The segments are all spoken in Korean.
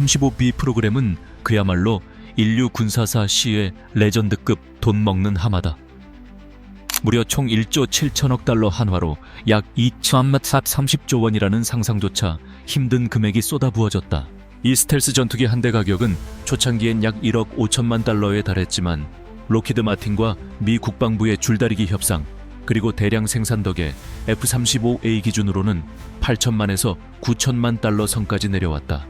F-35B 프로그램은 그야말로 인류 군사사 시의 레전드급 돈 먹는 하마다. 무려 총 1조 7천억 달러 한화로 약 2,430조 원이라는 상상조차 힘든 금액이 쏟아부어졌다. 이 스텔스 전투기 한 대 가격은 초창기엔 약 1억 5천만 달러에 달했지만 로키드 마틴과 미 국방부의 줄다리기 협상 그리고 대량 생산 덕에 F-35A 기준으로는 8천만에서 9천만 달러 선까지 내려왔다.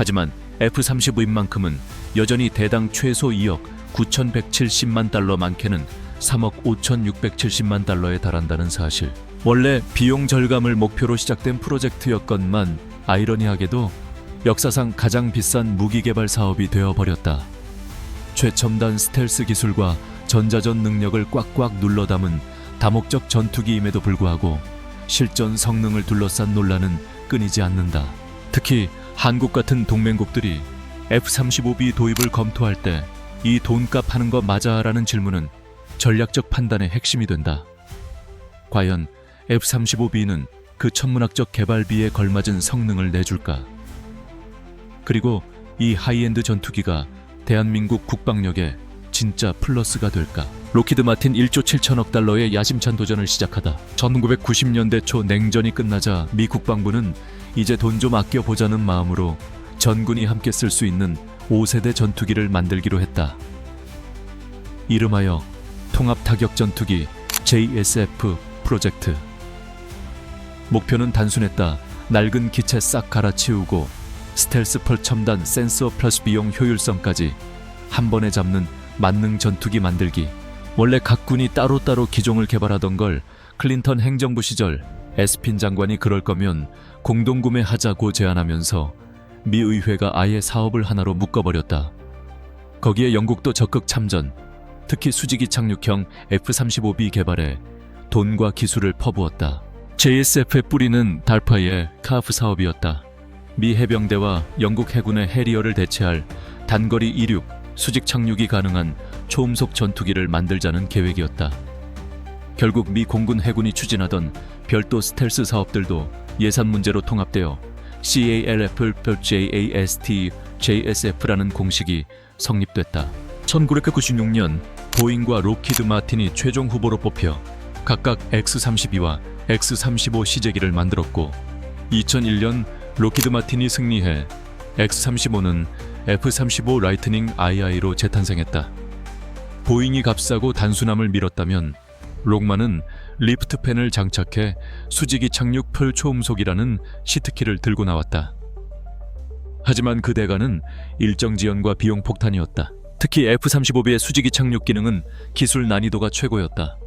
하지만 F-35인만큼은 여전히 대당 최소 2억 9,170만 달러 많게는 3억 5,670만 달러에 달한다는 사실. 원래 비용 절감을 목표로 시작된 프로젝트였건만 아이러니하게도 역사상 가장 비싼 무기 개발 사업이 되어 버렸다. 최첨단 스텔스 기술과 전자전 능력을 꽉꽉 눌러 담은 다목적 전투기임에도 불구하고 실전 성능을 둘러싼 논란은 끊이지 않는다. 특히 한국 같은 동맹국들이 F-35B 도입을 검토할 때 이 돈값 하는 거 맞아 라는 질문은 전략적 판단의 핵심이 된다. 과연 F-35B는 그 천문학적 개발비에 걸맞은 성능을 내줄까? 그리고 이 하이엔드 전투기가 대한민국 국방력에 진짜 플러스가 될까? 로키드 마틴 1조 7천억 달러의 야심찬 도전을 시작하다 1990년대 초 냉전이 끝나자 미 국방부는 이제 돈 좀 아껴 보자는 마음으로 전군이 함께 쓸 수 있는 5세대 전투기를 만들기로 했다. 이름하여 통합 타격 전투기 JSF 프로젝트. 목표는 단순했다. 낡은 기체 싹 갈아치우고 스텔스 펄 첨단 센서 플러스 비용 효율성까지 한 번에 잡는 만능 전투기 만들기. 원래 각 군이 따로따로 기종을 개발하던 걸 클린턴 행정부 시절 에스핀 장관이 그럴 거면 공동구매하자고 제안하면서 미 의회가 아예 사업을 하나로 묶어버렸다. 거기에 영국도 적극 참전, 특히 수직이 착륙형 F-35B 개발에 돈과 기술을 퍼부었다. JSF의 뿌리는 달파의 카프 사업이었다. 미 해병대와 영국 해군의 해리어를 대체할 단거리 이륙, 수직 착륙이 가능한 초음속 전투기를 만들자는 계획이었다. 결국 미 공군 해군이 추진하던 별도 스텔스 사업들도 예산 문제로 통합되어 CALF JAST JSF라는 공식이 성립됐다. 1996년 보잉과 로키드 마틴이 최종 후보로 뽑혀 각각 X-32와 X-35 시제기를 만들었고 2001년 로키드 마틴이 승리해 X-35는 F-35 라이트닝 II로 재탄생했다. 보잉이 값싸고 단순함을 밀었다면 록만은 리프트팬을 장착해 수직이 착륙 펄 초음속이라는 시트키를 들고 나왔다. 하지만 그 대가는 일정 지연과 비용 폭탄이었다. 특히 F-35B의 수직이 착륙 기능은 기술 난이도가 최고였다.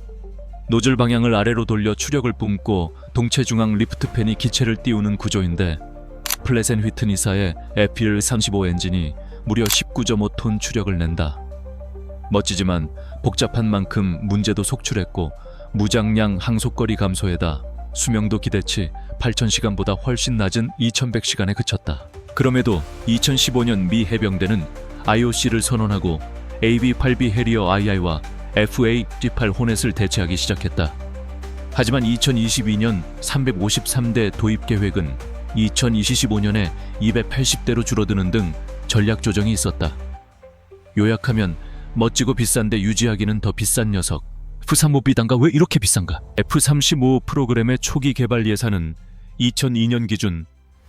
노즐 방향을 아래로 돌려 추력을 뿜고 동체 중앙 리프트팬이 기체를 띄우는 구조인데 플레센 휘트니사의 에필 35 엔진이 무려 19.5톤 추력을 낸다. 멋지지만 복잡한 만큼 문제도 속출했고 무장량 항속거리 감소에다 수명도 기대치 8,000시간보다 훨씬 낮은 2,100시간에 그쳤다. 그럼에도 2015년 미 해병대는 IOC를 선언하고 AV-8B 해리어 II와 FA-G8 호넷을 대체하기 시작했다. 하지만 2022년 353대 도입 계획은 2025년에 280대로 줄어드는 등 전략 조정이 있었다. 요약하면 멋지고 비싼데 유지하기는 더 비싼 녀석. F-35B 단가 왜 이렇게 비싼가? F-35 프로그램의 초기 개발 예산은 2002년 기준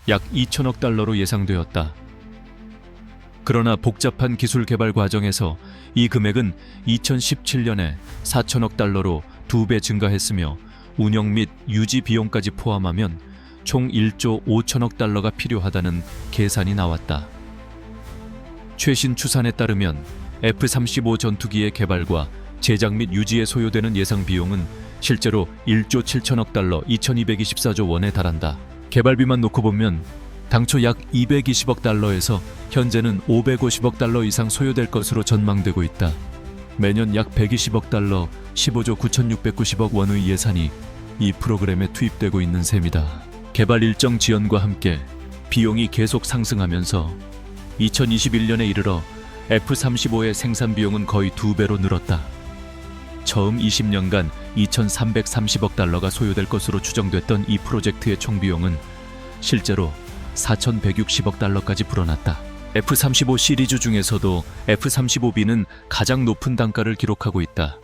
약 2천억 달러로 예상되었다. 그러나 복잡한 기술 개발 과정에서 이 금액은 2017년에 4천억 달러로 두 배 증가했으며 운영 및 유지 비용까지 포함하면 총 1조 5천억 달러가 필요하다는 계산이 나왔다. 최신 추산에 따르면 F-35 전투기의 개발과 제작 및 유지에 소요되는 예상 비용은 실제로 1조 7천억 달러 2224조 원에 달한다. 개발비만 놓고 보면 당초 약 220억 달러에서 현재는 550억 달러 이상 소요될 것으로 전망되고 있다. 매년 약 120억 달러 15조 9,690억 원의 예산이 이 프로그램에 투입되고 있는 셈이다. 개발 일정 지연과 함께 비용이 계속 상승하면서 2021년에 이르러 F-35의 생산 비용은 거의 두 배로 늘었다. 처음 20년간 2,330억 달러가 소요될 것으로 추정됐던 이 프로젝트의 총 비용은 실제로 4,160억 달러까지 불어났다. F-35 시리즈 중에서도 F-35B는 가장 높은 단가를 기록하고 있다.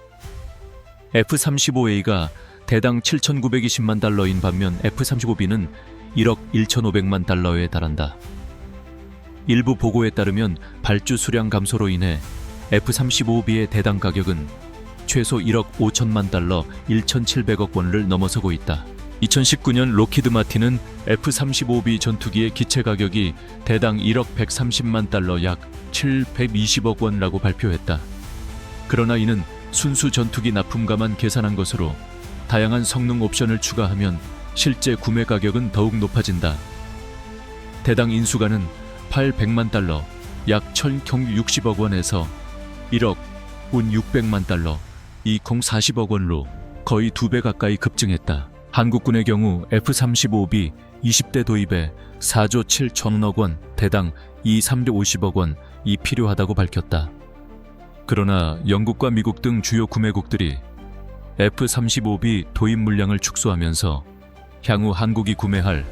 F-35A가 대당 7,920만 달러인 반면 F-35B는 1억 1,500만 달러에 달한다. 일부 보고에 따르면 발주 수량 감소로 인해 F-35B의 대당 가격은 최소 1억 5천만 달러 1,700억 원을 넘어서고 있다. 2019년 로키드 마틴은 F-35B 전투기의 기체 가격이 대당 1억 130만 달러 약 720억 원이라고 발표했다. 그러나 이는 순수 전투기 납품가만 계산한 것으로 다양한 성능 옵션을 추가하면 실제 구매 가격은 더욱 높아진다. 대당 인수가는 800만 달러, 약 1,060억 원에서 1억 운 600만 달러, 2040억 원로 거의 두 배 가까이 급증했다. 한국군의 경우 F-35B 20대 도입에 4조 7천억 원, 대당 2, 350억 원이 필요하다고 밝혔다. 그러나 영국과 미국 등 주요 구매국들이 F-35B 도입 물량을 축소하면서 향후 한국이 구매할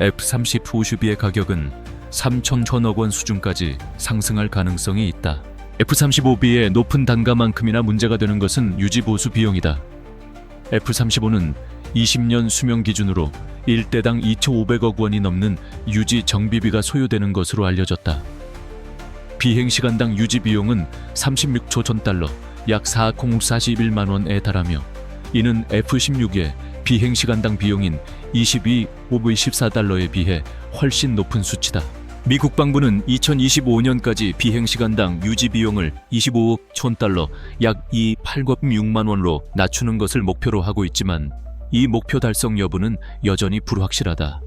F-35슈비의 가격은 3천천억 원 수준까지 상승할 가능성이 있다. F-35B의 높은 단가만큼이나 문제가 되는 것은 유지 보수 비용이다. F-35는 20년 수명 기준으로 1대당 2,500억 원이 넘는 유지 정비비가 소요되는 것으로 알려졌다. 비행 시간당 유지 비용은 36조 전 달러, 약 4,041만 원에 달하며 이는 F-16의 비행 시간당 비용인 22 514달러에 비해 훨씬 높은 수치다. 미 국방부는 2025년까지 비행 시간당 유지 비용을 25억 천 달러, 약 2, 806만 원으로 낮추는 것을 목표로 하고 있지만 이 목표 달성 여부는 여전히 불확실하다.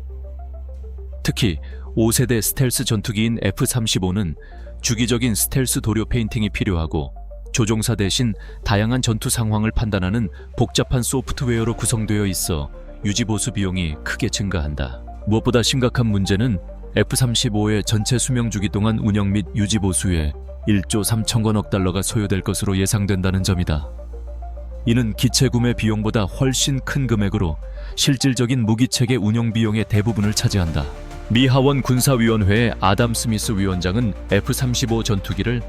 특히 5세대 스텔스 전투기인 F-35는 주기적인 스텔스 도료 페인팅이 필요하고 조종사 대신 다양한 전투 상황을 판단하는 복잡한 소프트웨어로 구성되어 있어 유지 보수 비용이 크게 증가한다. 무엇보다 심각한 문제는 F-35의 전체 수명 주기 동안 운영 및 유지 보수에 1조 3천억억 달러가 소요될 것으로 예상된다는 점이다. 이는 기체 구매 비용보다 훨씬 큰 금액으로 실질적인 무기체계 운영 비용의 대부분을 차지한다. 미 하원 군사위원회의 아담 스미스 위원장은 F-35 전투기를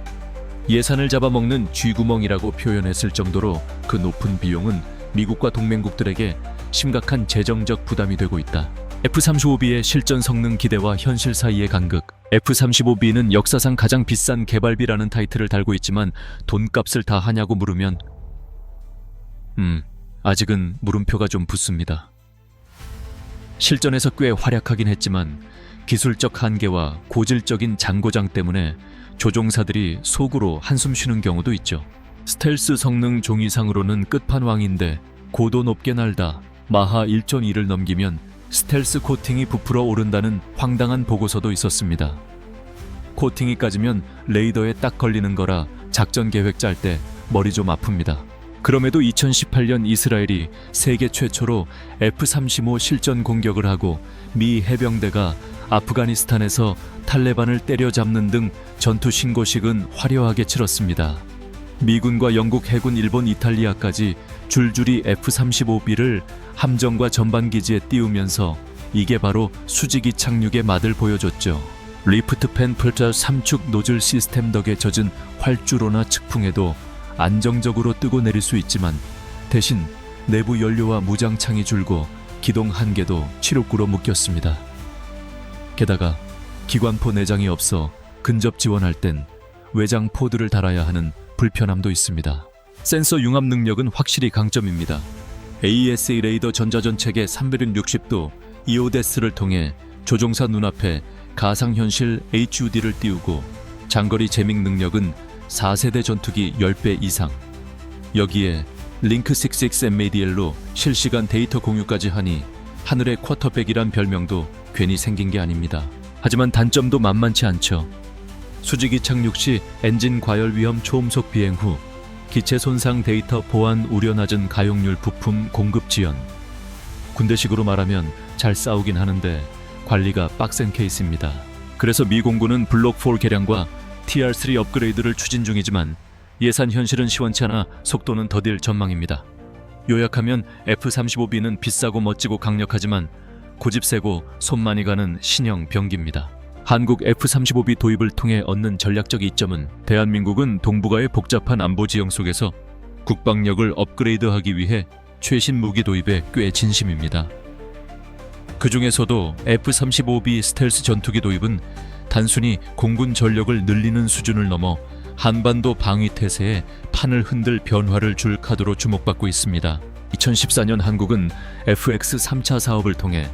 예산을 잡아먹는 쥐구멍이라고 표현했을 정도로 그 높은 비용은 미국과 동맹국들에게 심각한 재정적 부담이 되고 있다. F-35B의 실전 성능 기대와 현실 사이의 간극. F-35B는 역사상 가장 비싼 개발비라는 타이틀을 달고 있지만 돈값을 다 하냐고 물으면 음, 아직은 물음표가 좀 붙습니다. 실전에서 꽤 활약하긴 했지만 기술적 한계와 고질적인 장고장 때문에 조종사들이 속으로 한숨 쉬는 경우도 있죠. 스텔스 성능 종이상으로는 끝판왕인데 고도 높게 날다 마하 1.2를 넘기면 스텔스 코팅이 부풀어 오른다는 황당한 보고서도 있었습니다. 코팅이 까지면 레이더에 딱 걸리는 거라 작전 계획 짤 때 머리 좀 아픕니다. 그럼에도 2018년 이스라엘이 세계 최초로 F-35 실전 공격을 하고 미 해병대가 아프가니스탄에서 탈레반을 때려잡는 등 전투 신고식은 화려하게 치렀습니다. 미군과 영국 해군 일본 이탈리아까지 줄줄이 F-35B를 함정과 전반기지에 띄우면서 이게 바로 수직이 착륙의 맛을 보여줬죠. 리프트 팬 풀자 3축 노즐 시스템 덕에 젖은 활주로나 측풍에도 안정적으로 뜨고 내릴 수 있지만 대신 내부 연료와 무장창이 줄고 기동 한계도 치료구로 묶였습니다. 게다가 기관포 내장이 없어 근접 지원할 땐 외장 포드를 달아야 하는 불편함도 있습니다. 센서 융합 능력은 확실히 강점입니다. AESA 레이더 전자전 체계 360도 이오데스를 통해 조종사 눈앞에 가상현실 HUD를 띄우고 장거리 재밍 능력은 4세대 전투기 10배 이상. 여기에 링크 66 MADL로 실시간 데이터 공유까지 하니 하늘의 쿼터백이란 별명도 괜히 생긴 게 아닙니다. 하지만 단점도 만만치 않죠. 수직이 착륙 시 엔진 과열 위험 초음속 비행 후 기체 손상 데이터 보안 우려 낮은 가용률 부품 공급 지연. 군대식으로 말하면 잘 싸우긴 하는데 관리가 빡센 케이스입니다. 그래서 미 공군은 블록 4 개량과 TR3 업그레이드를 추진 중이지만 예산 현실은 시원치 않아 속도는 더딜 전망입니다. 요약하면 F-35B는 비싸고 멋지고 강력하지만 고집 세고 손 많이 가는 신형 병기입니다. 한국 F-35B 도입을 통해 얻는 전략적 이점은 대한민국은 동북아의 복잡한 안보 지형 속에서 국방력을 업그레이드하기 위해 최신 무기 도입에 꽤 진심입니다. 그 중에서도 F-35B 스텔스 전투기 도입은 단순히 공군 전력을 늘리는 수준을 넘어 한반도 방위 태세에 판을 흔들 변화를 줄 카드로 주목받고 있습니다. 2014년 한국은 FX 3차 사업을 통해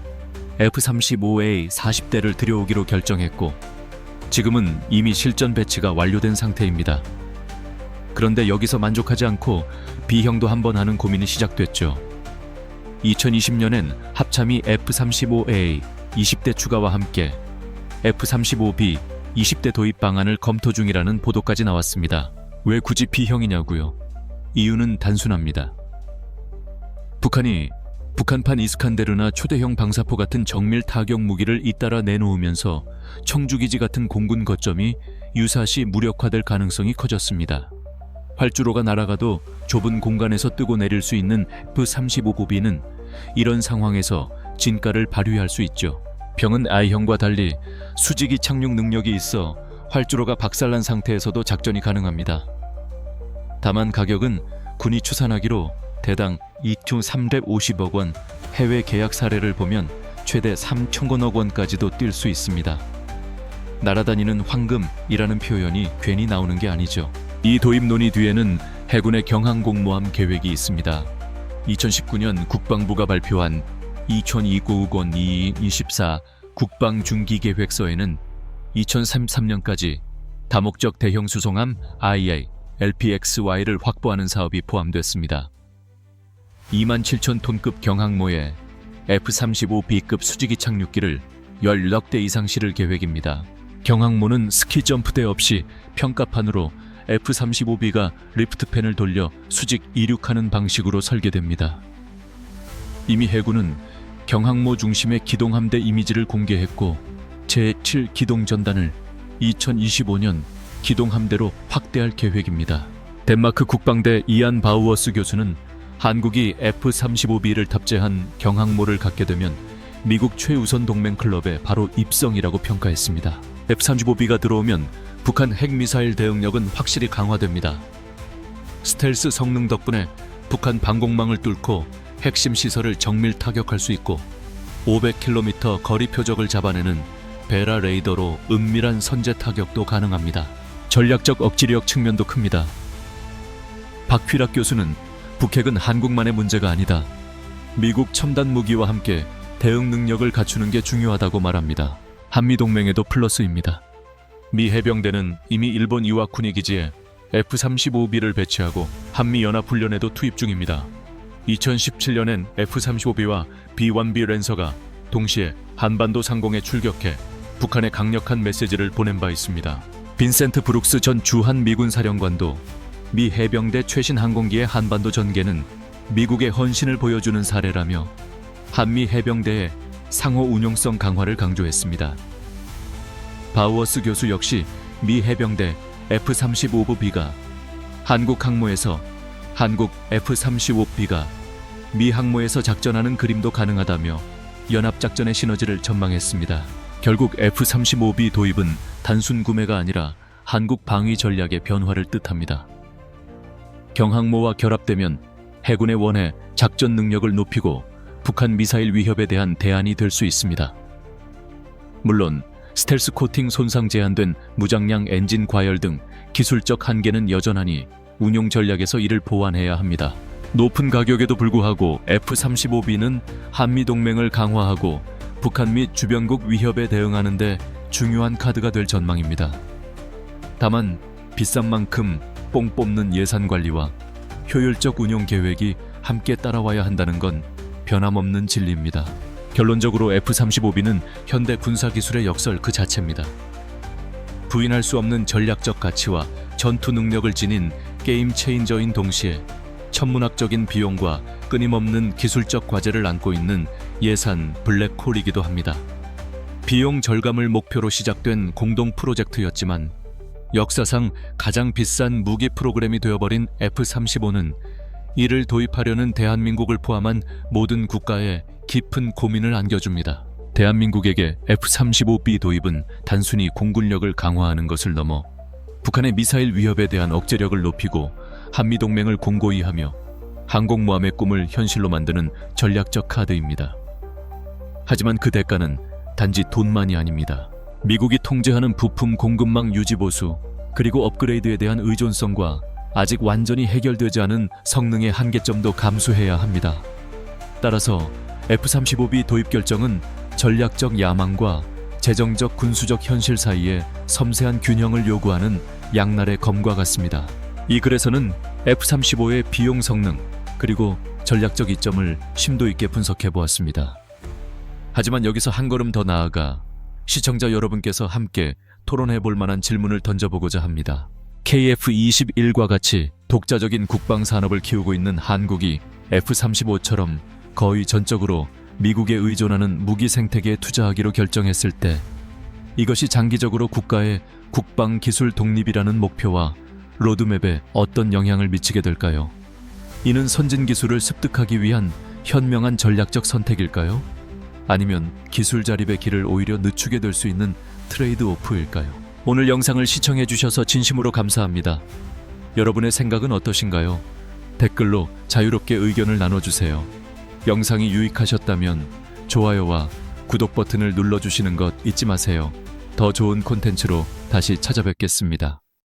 F-35A 40대를 들여오기로 결정했고 지금은 이미 실전 배치가 완료된 상태입니다. 그런데 여기서 만족하지 않고 B형도 한번 하는 고민이 시작됐죠. 2020년엔 합참이 F-35A 20대 추가와 함께 F-35B 20대 도입 방안을 검토 중이라는 보도까지 나왔습니다. 왜 굳이 B형이냐고요? 이유는 단순합니다. 북한이 북한판 이스칸데르나 초대형 방사포 같은 정밀 타격 무기를 잇따라 내놓으면서 청주기지 같은 공군 거점이 유사시 무력화될 가능성이 커졌습니다. 활주로가 날아가도 좁은 공간에서 뜨고 내릴 수 있는 F-35 보비는 이런 상황에서 진가를 발휘할 수 있죠. 병은 I형과 달리 수직이 착륙 능력이 있어 활주로가 박살난 상태에서도 작전이 가능합니다. 다만 가격은 군이 추산하기로 대당 2,350억 원, 해외 계약 사례를 보면 최대 3천억 원까지도 뛸 수 있습니다. 날아다니는 황금이라는 표현이 괜히 나오는 게 아니죠. 이 도입 논의 뒤에는 해군의 경항 공모함 계획이 있습니다. 2019년 국방부가 발표한 2029건 2224 국방 중기 계획서에는 2033년까지 다목적 대형 수송함 IA, LPXY를 확보하는 사업이 포함됐습니다. 2만 7천 톤급 경항모에 F-35B급 수직이 착륙기를 16대 이상 실을 계획입니다. 경항모는 스키 점프대 없이 평가판으로 F-35B가 리프트팬을 돌려 수직 이륙하는 방식으로 설계됩니다. 이미 해군은 경항모 중심의 기동함대 이미지를 공개했고 제7 기동 전단을 2025년 기동함대로 확대할 계획입니다. 덴마크 국방대 이안 바우어스 교수는 한국이 F-35B를 탑재한 경항모를 갖게 되면 미국 최우선 동맹 클럽에 바로 입성이라고 평가했습니다. F-35B가 들어오면 북한 핵미사일 대응력은 확실히 강화됩니다. 스텔스 성능 덕분에 북한 방공망을 뚫고 핵심 시설을 정밀 타격할 수 있고 500km 거리 표적을 잡아내는 베라 레이더로 은밀한 선제 타격도 가능합니다. 전략적 억지력 측면도 큽니다. 박휘락 교수는 북핵은 한국만의 문제가 아니다. 미국 첨단 무기와 함께 대응 능력을 갖추는 게 중요하다고 말합니다. 한미 동맹에도 플러스입니다. 미 해병대는 이미 일본 이와쿠니 기지에 F-35B를 배치하고 한미 연합 훈련에도 투입 중입니다. 2017년엔 F-35B와 B-1B 랜서가 동시에 한반도 상공에 출격해 북한에 강력한 메시지를 보낸 바 있습니다. 빈센트 브룩스 전 주한 미군 사령관도 미 해병대 최신 항공기의 한반도 전개는 미국의 헌신을 보여주는 사례라며 한미 해병대의 상호 운용성 강화를 강조했습니다. 바우어스 교수 역시 미 해병대 F-35B가 한국 항모에서 한국 F-35B가 미 항모에서 작전하는 그림도 가능하다며 연합 작전의 시너지를 전망했습니다. 결국 F-35B 도입은 단순 구매가 아니라 한국 방위 전략의 변화를 뜻합니다. 경항모와 결합되면 해군의 원해 작전 능력을 높이고 북한 미사일 위협에 대한 대안이 될 수 있습니다. 물론 스텔스 코팅 손상 제한된 무장량 엔진 과열 등 기술적 한계는 여전하니 운용 전략에서 이를 보완해야 합니다. 높은 가격에도 불구하고 F-35B는 한미 동맹을 강화하고 북한 및 주변국 위협에 대응하는 데 중요한 카드가 될 전망입니다. 다만 비싼 만큼 뽕 뽑는 예산 관리와 효율적 운용 계획이 함께 따라와야 한다는 건 변함없는 진리입니다. 결론적으로 F-35B는 현대 군사 기술의 역설 그 자체입니다. 부인할 수 없는 전략적 가치와 전투 능력을 지닌 게임 체인저인 동시에 천문학적인 비용과 끊임없는 기술적 과제를 안고 있는 예산 블랙홀이기도 합니다. 비용 절감을 목표로 시작된 공동 프로젝트였지만 역사상 가장 비싼 무기 프로그램이 되어버린 F-35는 이를 도입하려는 대한민국을 포함한 모든 국가의 깊은 고민을 안겨줍니다. 대한민국에게 F-35B 도입은 단순히 공군력을 강화하는 것을 넘어 북한의 미사일 위협에 대한 억제력을 높이고 한미동맹을 공고히 하며 항공모함의 꿈을 현실로 만드는 전략적 카드입니다. 하지만 그 대가는 단지 돈만이 아닙니다. 미국이 통제하는 부품 공급망 유지 보수, 그리고 업그레이드에 대한 의존성과 아직 완전히 해결되지 않은 성능의 한계점도 감수해야 합니다. 따라서 F-35B 도입 결정은 전략적 야망과 재정적 군수적 현실 사이에 섬세한 균형을 요구하는 양날의 검과 같습니다. 이 글에서는 F-35의 비용 성능 그리고 전략적 이점을 심도 있게 분석해 보았습니다. 하지만 여기서 한 걸음 더 나아가 시청자 여러분께서 함께 토론해 볼 만한 질문을 던져보고자 합니다. KF-21과 같이 독자적인 국방 산업을 키우고 있는 한국이 F-35처럼 거의 전적으로 미국에 의존하는 무기 생태계에 투자하기로 결정했을 때 이것이 장기적으로 국가의 국방 기술 독립이라는 목표와 로드맵에 어떤 영향을 미치게 될까요? 이는 선진 기술을 습득하기 위한 현명한 전략적 선택일까요? 아니면 기술 자립의 길을 오히려 늦추게 될 수 있는 트레이드 오프일까요? 오늘 영상을 시청해 주셔서 진심으로 감사합니다. 여러분의 생각은 어떠신가요? 댓글로 자유롭게 의견을 나눠주세요. 영상이 유익하셨다면 좋아요와 구독 버튼을 눌러주시는 것 잊지 마세요. 더 좋은 콘텐츠로 다시 찾아뵙겠습니다.